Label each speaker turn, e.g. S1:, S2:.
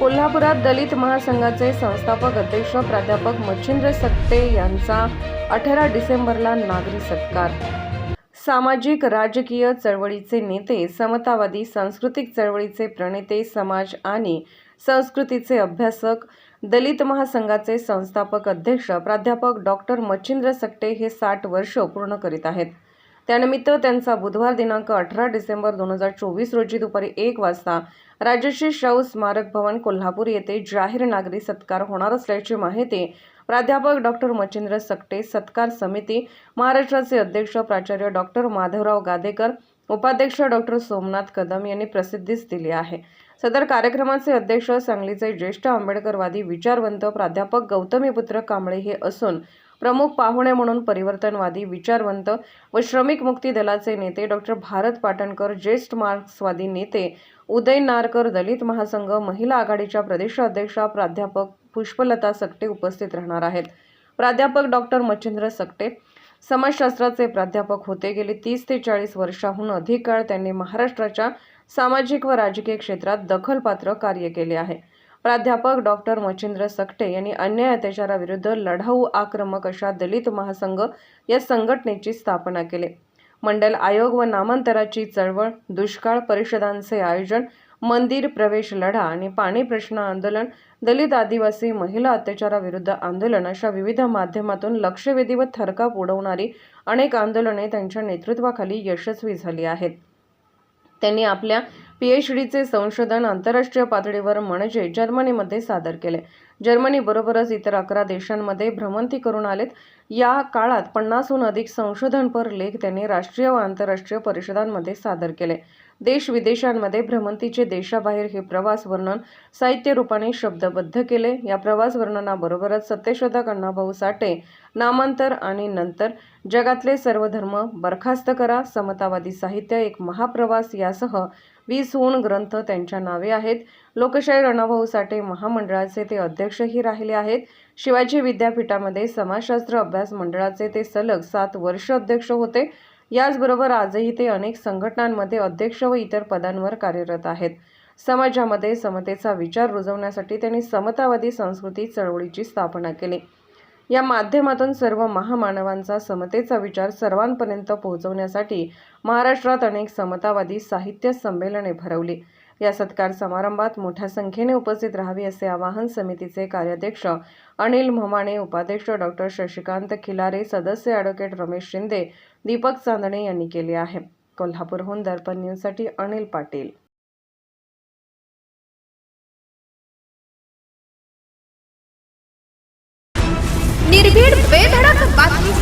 S1: कोल्हापुरात दलित महासंघाचे संस्थापक अध्यक्ष प्राध्यापक मच्छिंद्र सक्ते यांचा अठरा डिसेंबरला नागरी सत्कार. सामाजिक राजकीय चळवळीचे नेते समतावादी सांस्कृतिक चळवळीचे प्रणेते समाज आणि संस्कृतीचे अभ्यासक दलित महासंघाचे संस्थापक अध्यक्ष प्राध्यापक डॉक्टर मच्छिंद्र सक्टे हे साठ वर्ष पूर्ण करीत आहेत. त्यानिमित्त त्यांचा बुधवार दिनांक अठरा डिसेंबर दोन हजार चोवीस रोजी दुपारी एक वाजता राजश्री शाहू स्मारक भवन कोल्हापूर येथे जाहीर नागरी सत्कार होणार असल्याची माहिती प्राध्यापक डॉक्टर मच्छिंद्र सकटे सत्कार समिती महाराष्ट्राचे अध्यक्ष प्राचार्य डॉक्टर माधवराव गादेकर उपाध्यक्ष डॉक्टर सोमनाथ कदम यांनी प्रसिद्धीस दिली आहे. सदर कार्यक्रमाचे अध्यक्ष सांगलीचे ज्येष्ठ आंबेडकरवादी विचारवंत प्राध्यापक गौतमीपुत्र कांबळे हे असून प्रमुख पाहुणे म्हणून परिवर्तनवादी विचारवंत व श्रमिक मुक्ती दलाचे नेते डॉक्टर भारत पाटणकर ज्येष्ठ मार्क्सवादी नेते उदय नारकर दलित महासंघ महिला आघाडीच्या प्रदेशाध्यक्षा प्राध्यापक पुष्पलता सकटे उपस्थित राहणार आहेत. प्राध्यापक डॉक्टर मच्छिंद्र सकटे समाजशास्त्राचे प्राध्यापक होते. गेली तीस ते चाळीस वर्षाहून अधिक काळ त्यांनी महाराष्ट्राच्या सामाजिक व राजकीय क्षेत्रात दखलपात्र कार्य केले आहे. प्राध्यापक डॉक्टर मच्छिंद्र सकटे यांनी अन्याय अत्याचाराविरुद्ध लढाऊ आक्रमक अशा दलित महासंघ या संघटनेची स्थापना केली. मंडल आयोग व नामांतराची चळवळ दुष्काळ परिषदांचे आयोजन मंदिर प्रवेश लढा आणि पाणी प्रश्न आंदोलन दलित आदिवासी महिला अत्याचाराविरुद्ध आंदोलन अशा विविध माध्यमातून लक्षवेधी व थरकाप उडवणारी अनेक आंदोलने त्यांच्या नेतृत्वाखाली यशस्वी झाली आहेत. त्यांनी आपल्या पी एच डीचे संशोधन आंतरराष्ट्रीय पातळीवर म्हणजे जर्मनीमध्ये सादर केले. जर्मनीबरोबरच इतर अकरा देशांमध्ये भ्रमंती करून आलेत. या काळात पन्नासहून अधिक संशोधनपर लेख त्यांनी राष्ट्रीय व आंतरराष्ट्रीय परिषदांमध्ये सादर केले. देश विदेशांमध्ये भ्रमंतीचे देशाबाहेर हे प्रवास वर्णन साहित्य रूपाने शब्दबद्ध केले. या प्रवास वर्णनाबरोबरच सत्यशोधक अण्णाभाऊ साठे नामांतर आणि नंतर जगातले सर्व धर्म बरखास्त करा समतावादी साहित्य एक महाप्रवास यासह वीसहून ग्रंथ त्यांच्या नावे आहेत. लोकशाही रणभाऊ साठे महामंडळाचे ते अध्यक्षही राहिले आहेत. शिवाजी विद्यापीठामध्ये समाजशास्त्र अभ्यास मंडळाचे ते सलग सात वर्ष अध्यक्ष होते. याचबरोबर आजही ते अनेक संघटनांमध्ये अध्यक्ष व इतर पदांवर कार्यरत आहेत. समाजामध्ये समतेचा विचार रुजवण्यासाठी त्यांनी समतावादी संस्कृती चळवळीची स्थापना केली. या माध्यमातून सर्व महामानवांचा समतेचा विचार सर्वांपर्यंत पोहोचवण्यासाठी महाराष्ट्रात अनेक समतावादी साहित्य संमेलने भरवली. या सत्कार समारंभात मोठ्या संख्येने उपस्थित राहावी असे आवाहन समितीचे कार्याध्यक्ष अनिल म्हमाणे उपाध्यक्ष डॉक्टर शशिकांत खिलारे सदस्य ॲडव्होकेट रमेश शिंदे दीपक चांदणे यांनी केले आहे. कोल्हापूरहून दर्पण न्यूजसाठी अनिल पाटील.
S2: निर्भीड बेधडक